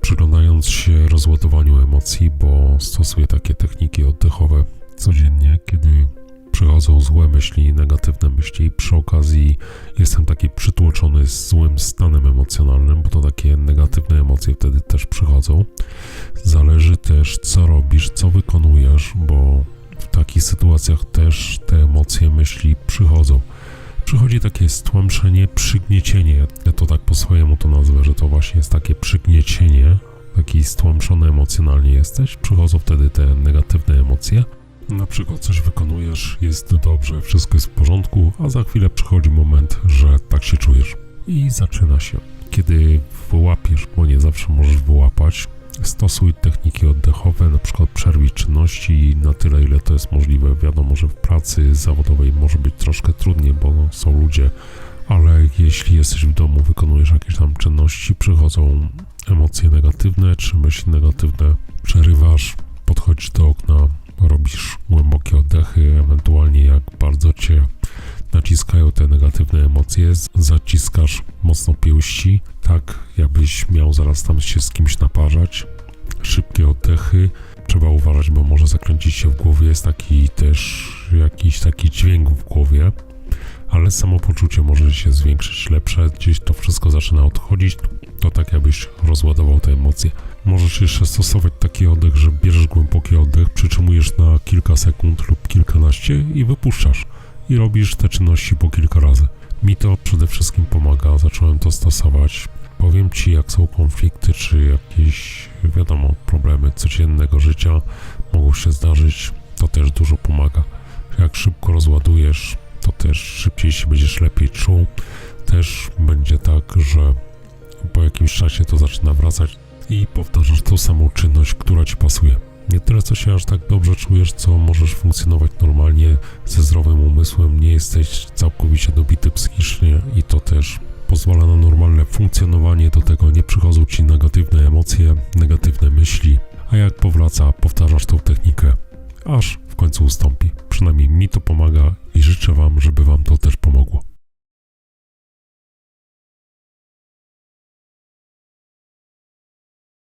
Przyglądając się rozładowaniu emocji, bo stosuję takie techniki oddechowe codziennie, kiedy przychodzą złe myśli, negatywne myśli, i przy okazji jestem taki przytłoczony z złym stanem emocjonalnym, bo to takie negatywne emocje wtedy też przychodzą. Zależy też, co robisz, co wykonujesz, bo w takich sytuacjach też te emocje, myśli przychodzą przychodzi takie stłamszenie, przygniecienie. Ja to tak po swojemu to nazwę, że to właśnie jest takie przygniecienie, taki stłamszony emocjonalnie jesteś. Przychodzą wtedy te negatywne emocje. Na przykład coś wykonujesz, jest dobrze, wszystko jest w porządku, a za chwilę przychodzi moment, że tak się czujesz. I zaczyna się. Kiedy wyłapiesz, bo nie zawsze możesz wyłapać, stosuj techniki oddechowe, na przykład przerwij czynności na tyle, ile to jest możliwe. Wiadomo, że w pracy zawodowej może być troszkę trudniej, bo są ludzie, ale jeśli jesteś w domu, wykonujesz jakieś tam czynności, przychodzą emocje negatywne czy myśli negatywne, przerywasz, podchodzisz do okna, robisz głębokie oddechy, ewentualnie jak bardzo cię naciskają te negatywne emocje, zaciskasz mocno pięści, tak jakbyś miał zaraz tam się z kimś naparzać. Szybkie oddechy. Trzeba uważać, bo może zakręcić się w głowie. Jest taki też jakiś taki dźwięk w głowie, ale samopoczucie może się zwiększyć lepsze. Gdzieś to wszystko zaczyna odchodzić. To tak jakbyś rozładował te emocje. Możesz jeszcze stosować taki oddech, że bierzesz głęboki oddech, przytrzymujesz na kilka sekund lub kilkanaście i wypuszczasz i robisz te czynności po kilka razy. Mi to przede wszystkim pomaga, zacząłem to stosować. Powiem Ci, jak są konflikty, czy jakieś, wiadomo, problemy codziennego życia mogą się zdarzyć, to też dużo pomaga. Jak szybko rozładujesz, to też szybciej się będziesz lepiej czuł. Też będzie tak, że po jakimś czasie to zaczyna wracać i powtarzasz tą samą czynność, która Ci pasuje. Nie tyle, co się aż tak dobrze czujesz, co możesz funkcjonować normalnie ze zdrowym umysłem, nie jesteś całkowicie dobity psychicznie i to też pozwala na normalne funkcjonowanie, do tego nie przychodzą ci negatywne emocje, negatywne myśli, a jak powraca, powtarzasz tą technikę, aż w końcu ustąpi. Przynajmniej mi to pomaga i życzę Wam, żeby Wam to też pomogło.